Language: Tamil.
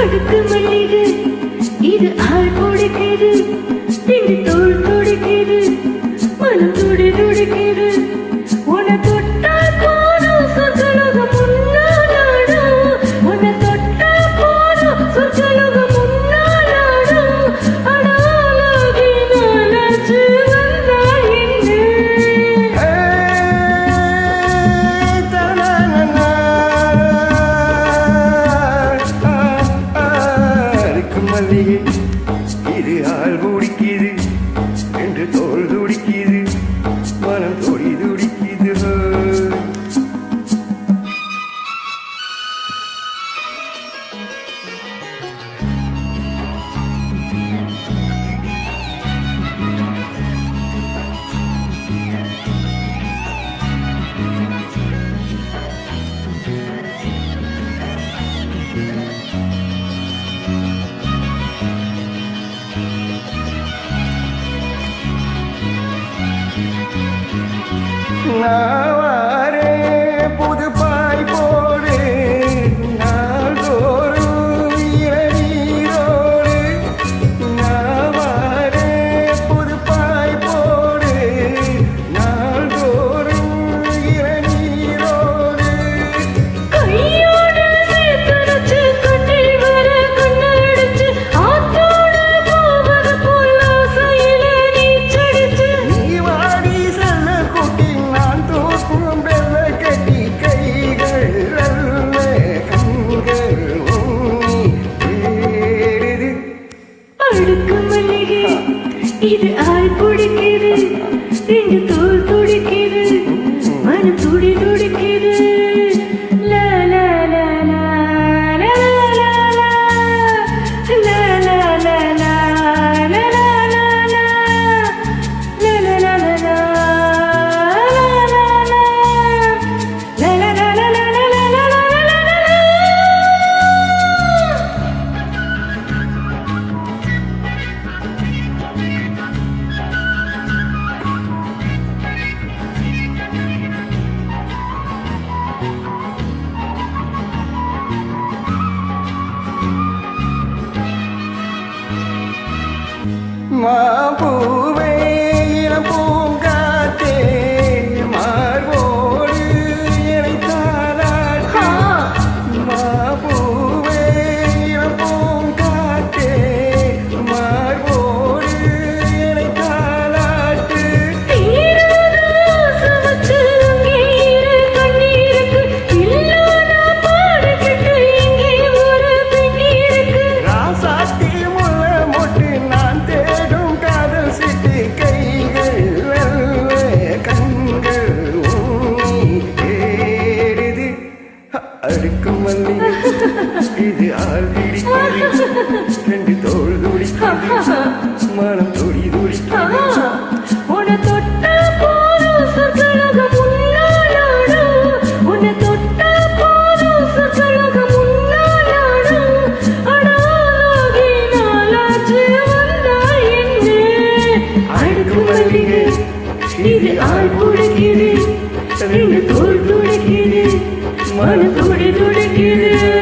அடுத்து மல்லிகை. இது ஆள் கொடுக்கிறது திண்டு தோல் கொடுக்கிறது Cali, iré al love. அடுக்கு மல்லிகை. இது ஆள் பிடிக்கிறது ரெண்டு தோல் துடிக்கிறது மனம் துடி துடிக்கிறது my அடுக்கும் மல்லி இது ஆள் பிடிக்கிறது ரெண்டு தோல் துடிக்கிறது மனம் துடி துடிக்கிறது ஆள் பிடிக்கிறது தோல் துடி மனதுடி துடிக்குது.